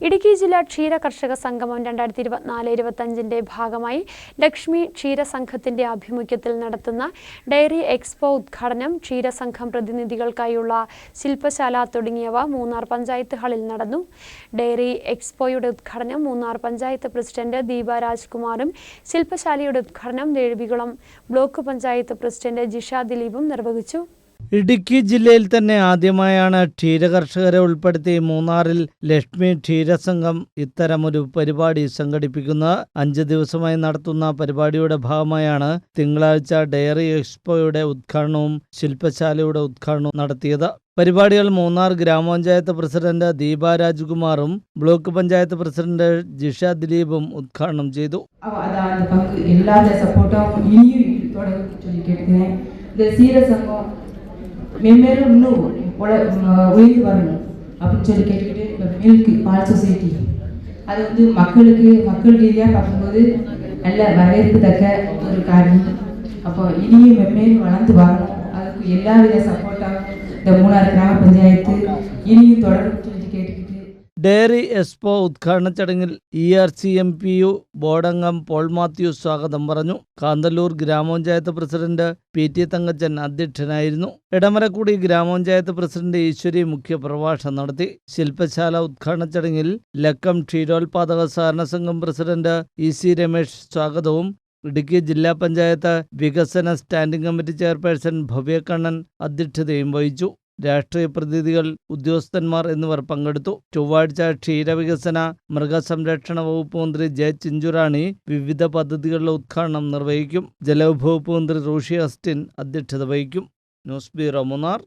ഇടുക്കി ജില്ലാ ക്ഷീര കർഷക സംഗമം രണ്ടായിരത്തി ഇരുപത്തിനാല് ഇരുപത്തഞ്ചിന്റെ ഭാഗമായി ലക്ഷ്മി ക്ഷീര ക്ഷീരസംഘത്തിന്റെ ആഭിമുഖ്യത്തിൽ നടത്തുന്ന ഡയറി എക്സ്പോ ഉദ്ഘാടനം ക്ഷീരസംഘം പ്രതിനിധികൾക്കായുള്ള ശില്പശാല തുടങ്ങിയവ മൂന്നാർ പഞ്ചായത്ത് ഹാളിൽ നടന്നു. ഡയറി എക്സ്പോയുടെ ഉദ്ഘാടനം മൂന്നാർ പഞ്ചായത്ത് പ്രസിഡന്റ് ദീപ രാജ്കുമാറും ശില്പശാലയുടെ ഉദ്ഘാടനം ദേവികുളം ബ്ലോക്ക് പഞ്ചായത്ത് പ്രസിഡന്റ് ജിഷ ദിലീപും നിർവഹിച്ചു. ഇടുക്കി ജില്ലയിൽ തന്നെ ആദ്യമായാണ് ക്ഷീര കർഷകരെ ഉൾപ്പെടുത്തി മൂന്നാറിൽ ലക്ഷ്മി ക്ഷീരസംഘം ഇത്തരമൊരു പരിപാടി സംഘടിപ്പിക്കുന്നത് അഞ്ച് ദിവസമായി നടത്തുന്ന പരിപാടിയുടെ ഭാഗമായാണ് തിങ്കളാഴ്ച ഡയറി എക്സ്പോയുടെ ഉദ്ഘാടനവും ശില്പശാലയുടെ ഉദ്ഘാടനവും നടത്തിയത്. പരിപാടികൾ മൂന്നാർ ഗ്രാമപഞ്ചായത്ത് പ്രസിഡന്റ് ദീപ രാജ്കുമാറും ബ്ലോക്ക് പഞ്ചായത്ത് പ്രസിഡന്റ് ജിഷ ദിലീപും ഉദ്ഘാടനം ചെയ്തു. എല്ലാവരുടെ സപ്പോർട്ടും மென்மேலும் இன்னும் உல உயர்ந்து வரணும் அப்படின்னு சொல்லி கேட்டுக்கிட்டு இப்போ மில்க் பால் சொசைட்டி அது வந்து மக்களுக்கு மக்கள் ரீதியாக பார்க்கும்போது நல்ல வரவேற்கத்தக்க ஒரு காரியம். அப்போ இனியும் மென்மேலும் வளர்ந்து வரணும். அதுக்கு எல்லா வித சப்போர்ட்டாகவும் இந்த மூணாறு கிராம பஞ்சாயத்து இனியும் தொடரும் சொல்லி கேட்டுக்கிட்டு ഡയറി എക്സ്പോ ഉദ്ഘാടന ചടങ്ങിൽ E R C M P U ബോർഡംഗം Paul Mathew സ്വാഗതം പറഞ്ഞു. കാന്തല്ലൂർ ഗ്രാമപഞ്ചായത്ത് പ്രസിഡന്റ് പി ടി തങ്കച്ചൻ അധ്യക്ഷനായിരുന്നു. ഇടമരക്കുടി ഗ്രാമപഞ്ചായത്ത് പ്രസിഡന്റ് ഈശ്വരി മുഖ്യപ്രഭാഷണം നടത്തി. ശില്പശാല ഉദ്ഘാടന ചടങ്ങിൽ ലക്കം ക്ഷീരോത്പാദക സഹകരണ സംഘം പ്രസിഡന്റ് ഇ സി രമേശ് സ്വാഗതവും. ഇടുക്കി ജില്ലാ പഞ്ചായത്ത് വികസന സ്റ്റാൻഡിംഗ് കമ്മിറ്റി ചെയർപേഴ്സൺ ഭവ്യകണ്ണൻ അധ്യക്ഷതയും വഹിച്ചു. രാഷ്ട്രീയ പ്രതിനിധികൾ ഉദ്യോഗസ്ഥന്മാർ എന്നിവർ പങ്കെടുത്തു. ചൊവ്വാഴ്ച ക്ഷീരവികസന മൃഗസംരക്ഷണ വകുപ്പ് മന്ത്രി ജെ ചിഞ്ചുറാണി വിവിധ പദ്ധതികളുടെ ഉദ്ഘാടനം നിർവഹിക്കും. ജലവിഭവ മന്ത്രി റോഷി അസ്റ്റിൻ അധ്യക്ഷത വഹിക്കും. News bureau Munnar.